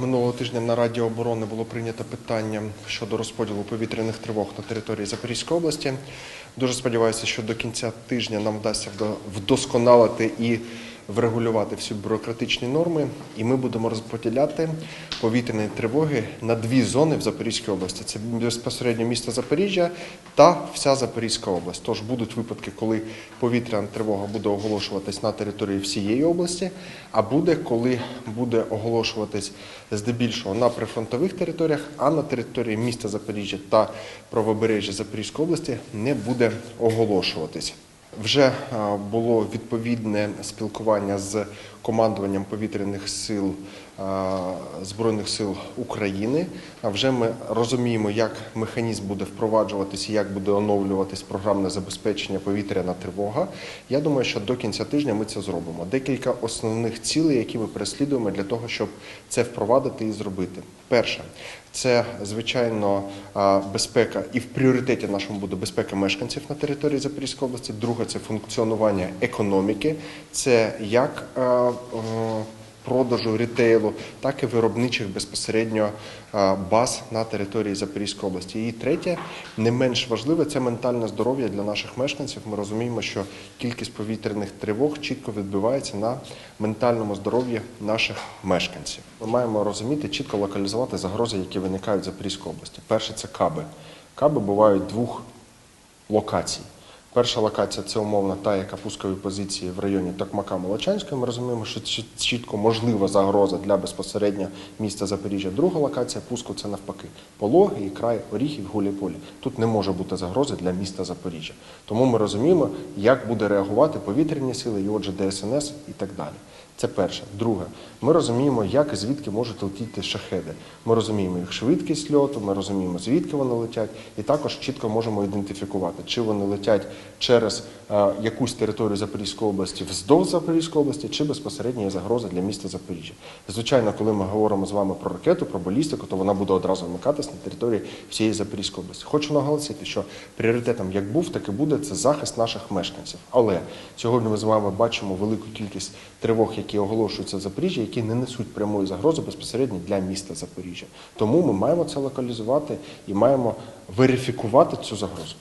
Минулого тижня на Раді оборони було прийнято питання щодо розподілу повітряних тривог на території Запорізької області. Дуже сподіваюся, що до кінця тижня нам вдасться вдо- вдосконалити і врегулювати всі бюрократичні норми, і ми будемо розподіляти повітряні тривоги на дві зони в Запорізькій області. Це безпосередньо місто Запоріжжя та вся Запорізька область. Тож будуть випадки, коли повітряна тривога буде оголошуватись на території всієї області, а буде, коли буде оголошуватись здебільшого на прифронтових територіях, а на території міста Запоріжжя та правобережжя Запорізької області не буде оголошуватись. Вже е, було відповідне спілкування з командуванням повітряних сил Збройних сил України. Вже ми розуміємо, як механізм буде впроваджуватися, як буде оновлюватись програмне забезпечення повітряна тривога. Я думаю, що до кінця тижня ми це зробимо. Декілька основних цілей, які ми переслідуємо для того, щоб це впровадити і зробити. Перше, це звичайно безпека, і в пріоритеті нашому буде безпека мешканців на території Запорізької області. Друге це функціонування економіки, це як а, продажу рітейлу, так і виробничих безпосередньо баз на території Запорізької області. І третє, не менш важливе, це ментальне здоров'я для наших мешканців. Ми розуміємо, що кількість повітряних тривог чітко відбивається на ментальному здоров'ї наших мешканців. Ми маємо розуміти, чітко локалізувати загрози, які виникають в Запорізькій області. Перше це каби. Каби бувають двох локацій. Перша локація це умовно та, яка пускові позиції в районі Токмака Молочанської. Ми розуміємо, що це чітко можлива загроза для безпосередньо міста Запоріжжя. Друга локація пуску це навпаки. Пологи і край Оріхів, Гуляйполі. Тут не може бути загрози для міста Запоріжжя. Тому ми розуміємо, як буде реагувати повітряні сили, і отже, ДСНС і так далі. Це перше. Друге, ми розуміємо, як і звідки можуть летіти шахеди. Ми розуміємо їх швидкість льоту, ми розуміємо, звідки вони летять, і також чітко можемо ідентифікувати, чи вони летять через е, якусь територію Запорізької області вздовж Запорізької області, чи безпосередньо є загроза для міста Запоріжжя. Звичайно, коли ми говоримо з вами про ракету, про балістику, то вона буде одразу вмикатись на території всієї Запорізької області. Хочу наголосити, що пріоритетом як був, так і буде це захист наших мешканців. Але сьогодні ми з вами бачимо велику кількість тривог, які оголошуються в Запоріжжі, які не несуть прямої загрози безпосередньо для міста Запоріжжя. Тому ми маємо це локалізувати і маємо верифікувати цю загрозу.